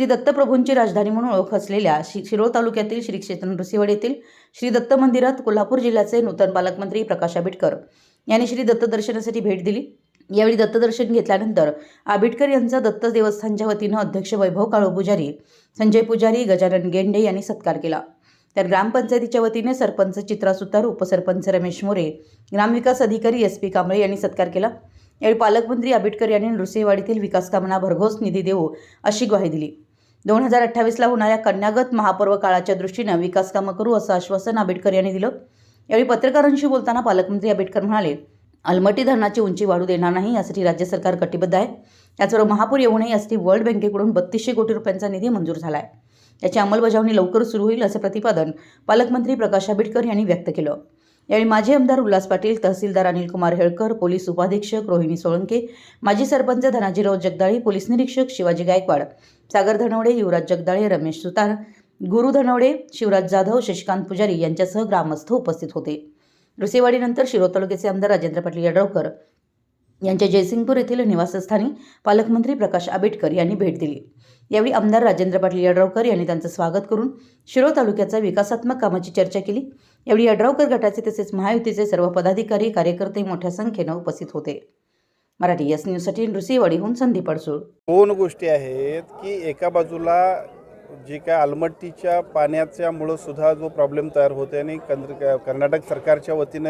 श्री दत्तप्रभूंची राजधानी म्हणून ओळख असलेल्या शि शिरोळ तालुक्यातील श्री क्षेत्र नृसिंहवाडी येथील श्री दत्त मंदिरात कोल्हापूर जिल्ह्याचे नूतन पालकमंत्री प्रकाश आंबेडकर यांनी श्री दत्त दर्शनासाठी भेट दिली. यावेळी दत्तदर्शन घेतल्यानंतर आंबेडकर यांचा दत्त देवस्थानच्या वतीनं अध्यक्ष वैभव काळू पुजारी संजय पुजारी गजानन गेंडे यांनी सत्कार केला. तर ग्रामपंचायतीच्या वतीने सरपंच चित्रा सुतार उपसरपंच रमेश मोरे ग्रामविकास अधिकारी एस पी कांबळे यांनी सत्कार केला. यावेळी पालकमंत्री आंबेडकर यांनी नृसिंहवाडीतील विकास कामांना भरघोस निधी देऊ अशी ग्वाही दिली. दोन हजार अठ्ठावीसला होणाऱ्या कन्यागत महापर्व काळाच्या दृष्टीनं विकास कामं करू असं आश्वासन आंबेडकर यांनी दिलं. यावेळी पत्रकारांशी बोलताना पालकमंत्री आंबेडकर म्हणाले अलमटी धरणाची उंची वाढू देणार नाही यासाठी राज्य सरकार कटिबद्ध आहे. त्याचबरोबर महापूर येऊ नये यासाठी वर्ल्ड बँकेकडून बत्तीसशे कोटी रुपयांचा निधी मंजूर झाला आहे याची अंमलबजावणी लवकर सुरू होईल असं प्रतिपादन पालकमंत्री प्रकाश आंबेडकर यांनी व्यक्त केलं. यावेळी माजी आमदार उल्हास पाटील तहसीलदार अनिल कुमार हेळकर पोलीस उपाधीक्षक रोहिणी सोळंके माजी सरपंच धनाजीराव जगदाळे पोलीस निरीक्षक शिवाजी गायकवाड सागर धनवडे युवराज जगदाळे रमेश सुतार गुरु धनवडे शिवराज जाधव शशिकांत पुजारी यांच्यासह ग्रामस्थ उपस्थित होते. रुसेवाडीनंतर शिरोळ तालुक्याचे आमदार राजेंद्र पाटील यड्रावकर यांच्या जयसिंगपूर येथील निवासस्थानी पालकमंत्री प्रकाश आंबेडकर यांनी भेट दिली. यावेळी आमदार राजेंद्र पाटील यड्रावकर यांनी त्यांचं स्वागत करून शिरोळ तालुक्याच्या विकासात्मक कामाची चर्चा केली. यावेळी यड्रावकर गटाचे तसेच महायुतीचे सर्व पदाधिकारी कार्यकर्ते मोठ्या संख्येनं उपस्थित होते. मराठी एस न्यूजसाठी नृसिंहवाडीहून संदीप अडसूळ. दोन गोष्टी आहेत की एका बाजूला जे काय आलमट्टीच्या पाण्याच्यामुळं सुद्धा जो प्रॉब्लेम तयार होते आणि कर्नाटक सरकारच्या वतीनं